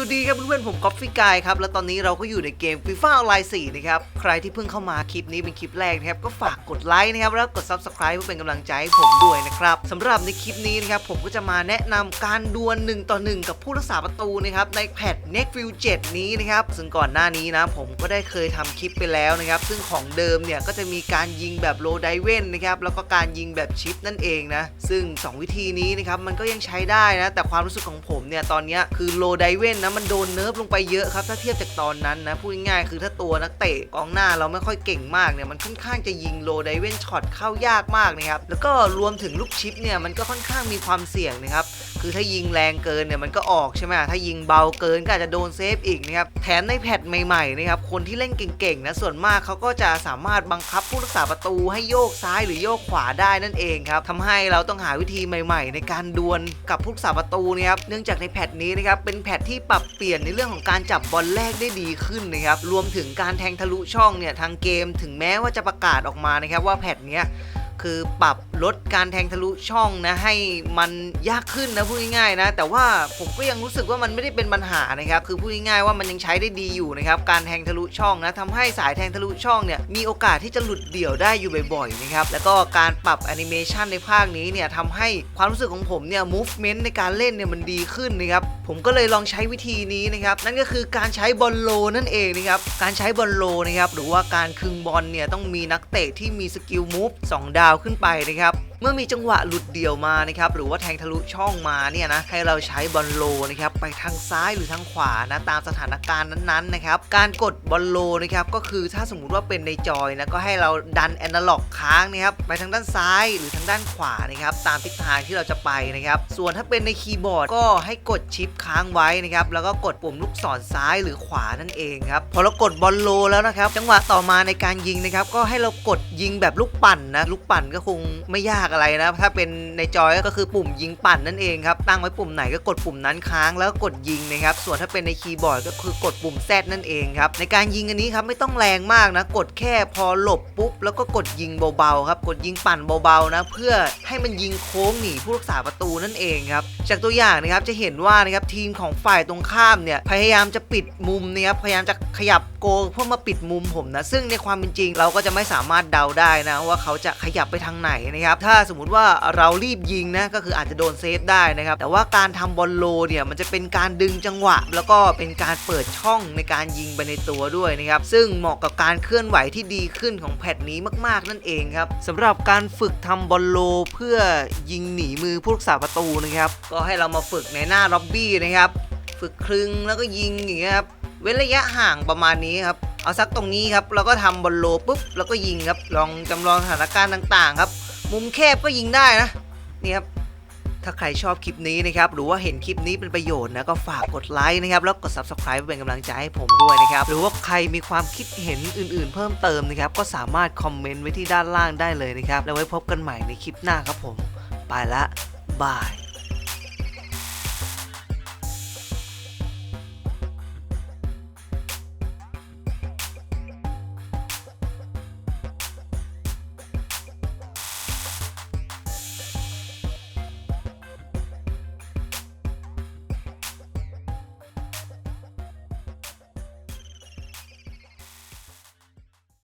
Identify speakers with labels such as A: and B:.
A: สวัสดีครับเพื่อนๆผมก๊อฟฟี่กายครับ แล้วตอนนี้เราก็อยู่ในเกม FIFA Online 4นะครับ ใครที่เพิ่งเข้ามาคลิปนี้เป็นคลิปแรกนะครับ ก็ฝากกดไลค์นะครับ แล้วกด Subscribe เพื่อเป็นกำลังใจให้ผมด้วยนะครับสำหรับในคลิปนี้นะครับ ผมก็จะมาแนะนำการดวล1ต่อ 1 กับผู้รักษาประตูนะครับ ในแพท n e x t v i e w 7 นี้นะครับ ซึ่งก่อนหน้านี้นะ ผมก็ได้เคยทำคลิปไปแล้วนะครับ ซึ่งของเดิมเนี่ยก็จะมีการยิงแบบโลไดเวนนะครับแล้วก็การยิงแบบชิปนั่นเองนะซึ่ง 2 วิธีนี้นะครับมันก็ยังใช้ได้นะแต่ความรู้สึกของผมเนี่ยตอนนี้คือโลไดเวนนะมันโดนเนิร์ฟลงไปเยอะครับถ้าเทียบจากตอนนั้นนะพูดง่ายๆคือถ้าตัวนักเตะกองหน้าเราไม่ค่อยเก่งมากเนี่ยมันค่อนข้างจะยิงโลไดเวนช็อตเข้ายากมากนะครับแล้วก็รวมถึงลูกชิปเนี่ยมันก็ค่อนข้างมีความเสี่ยงนะครับคือถ้ายิงแรงเกินเนี่ยมันก็ออกใช่ไหมถ้ายิงเบาเกินก็อาจจะโดนเซฟอีกนะครับแถมในแพทใหม่ๆนะครับคนที่เล่นเก่งๆนะส่วนมากเขาก็จะสามารถบังคับผู้รักษาประตูให้โยกซ้ายหรือโยกขวาได้นั่นเองครับทำให้เราต้องหาวิธีใหม่ ๆ ในการดวลกับผู้รักษาประตูนะครับเนื่องจากในแพทนี้นะครับเป็นแพทที่ปรับเปลี่ยนในเรื่องของการจับบอลแรกได้ดีขึ้นนะครับรวมถึงการแทงทะลุช่องเนี่ยทางเกมถึงแม้ว่าจะประกาศออกมานะครับว่าแพทเนี้ยคือปรับ ลดการแทงทะลุช่องนะให้มันยากขึ้นนะพูดง่ายๆนะ แต่ว่าผมก็ยังรู้สึกว่ามันไม่ได้เป็นปัญหานะครับคือพูดง่ายๆว่ามันยังใช้ได้ดีอยู่นะครับการแทงทะลุช่องนะทำให้สายแทงทะลุช่องเนี่ยมีโอกาสที่จะหลุดเดี่ยวได้อยู่บ่อยๆนะครับแล้วก็การปรับแอนิเมชันในภาคนี้เนี่ยทำให้ความรู้สึกของผมเนี่ย movement ในการเล่นเนี่ยมันดีขึ้นนะครับผมก็เลยลองใช้วิธีนี้นะครับนั่นก็คือการใช้บอลโลนั่นเองนะครับการใช้บอลโลนะครับหรือว่าการคึงบอลเนี่ยต้องมีนักเตะที่มีสกิลมูฟ2ดาวขึ้นไปนะครับ siap. เมื่อมีจังหวะหลุดเดี่ยวมานะครับหรือว่าแทงทะลุช่องมาเนี่ยนะให้เราใช้บอลโลนะครับไปทางซ้ายหรือทางขวานะตามสถานการณ์นั้นๆนะครับการกดบอลโลนะครับก็คือถ้าสมมุติว่าเป็นในจอยนะก็ให้เราดันแอนาล็อกค้างนะครับไปทางด้านซ้ายหรือทางด้านขวานะครับตามทิศทางที่เราจะไปนะครับส่วนถ้าเป็นในคีย์บอร์ดก็ให้กดชิปค้างไว้นะครับแล้วก็กดปุ่มลูกศรซ้ายหรือขวานั่นเองครับพอเรากดบอลโลแล้วนะครับจังหวะต่อมาในการยิงนะครับก็ให้เรากดยิงแบบลูกปั่นนะลูกปั่นก็คงไม่ยากอะไรนะ ถ้าเป็นในจอยก็คือปุ่มยิงปั่นนั่นเองครับ ตั้งไว้ปุ่มไหนก็กดปุ่มนั้นค้างแล้วก็กดยิงนะครับ ส่วนถ้าเป็นในคีย์บอร์ดก็คือกดปุ่ม Z นั่นเองครับ ในการยิงอันนี้ครับไม่ต้องแรงมากนะ กดแค่พอหลบปุ๊บ แล้วก็กดยิงเบาๆครับ กดยิงปั่นเบาๆนะ เพื่อให้มันยิงโค้งหนีผู้รักษาประตูนั่นเองครับ จากตัวอย่างนะครับจะเห็นว่านะครับทีมของฝ่ายตรงข้ามเนี่ยพยายามจะปิดมุมนะครับพยายามจะขยับโกเพื่อมาปิดมุมผมนะ ซึ่งในความเป็นจริงเราก็จะไม่สามารถเดาได้นะ ว่าเขาจะขยับไปทางไหนนะครับ ถ้าสมมติว่าเรารีบยิงนะก็คืออาจจะโดนเซฟได้นะครับ แต่ว่าการทำบอลโลเนี่ยมันจะเป็นการดึงจังหวะ แล้วก็เป็นการเปิดช่องในการยิงไปในตัวด้วยนะครับ ซึ่งเหมาะกับการเคลื่อนไหวที่ดีขึ้นของแพทนี้มากๆ นั่นเองครับสำหรับการฝึกทำบอลโลเพื่อยิงหนีมือผู้รักษาประตูนะครับ ก็ให้เรามาฝึกในหน้าล็อบบี้นะครับ ฝึกคลึงแล้วก็ยิงอย่างเงี้ยครับ เว้นระยะห่างประมาณนี้ครับ เอาสักตรงนี้ครับแล้วก็ทำบอลโลปุ๊บแล้วก็ยิงครับ ลองจำลองสถานการณ์ต่างๆ ครับ มุมแคบก็ยิงได้นะนี่ครับถ้าใครชอบคลิปนี้นะครับหรือว่าเห็นคลิปนี้เป็นประโยชน์นะก็ฝากกดไลค์นะครับแล้วกด subscribe เพื่อเป็นกำลังใจให้ผมด้วยนะครับหรือว่าใครมีความคิดเห็นอื่นๆ เพิ่มเติมนะครับก็สามารถคอมเมนต์ไว้ที่ด้านล่างได้เลยนะครับแล้วไว้พบกันใหม่ในคลิปหน้าครับผม ไปละบาย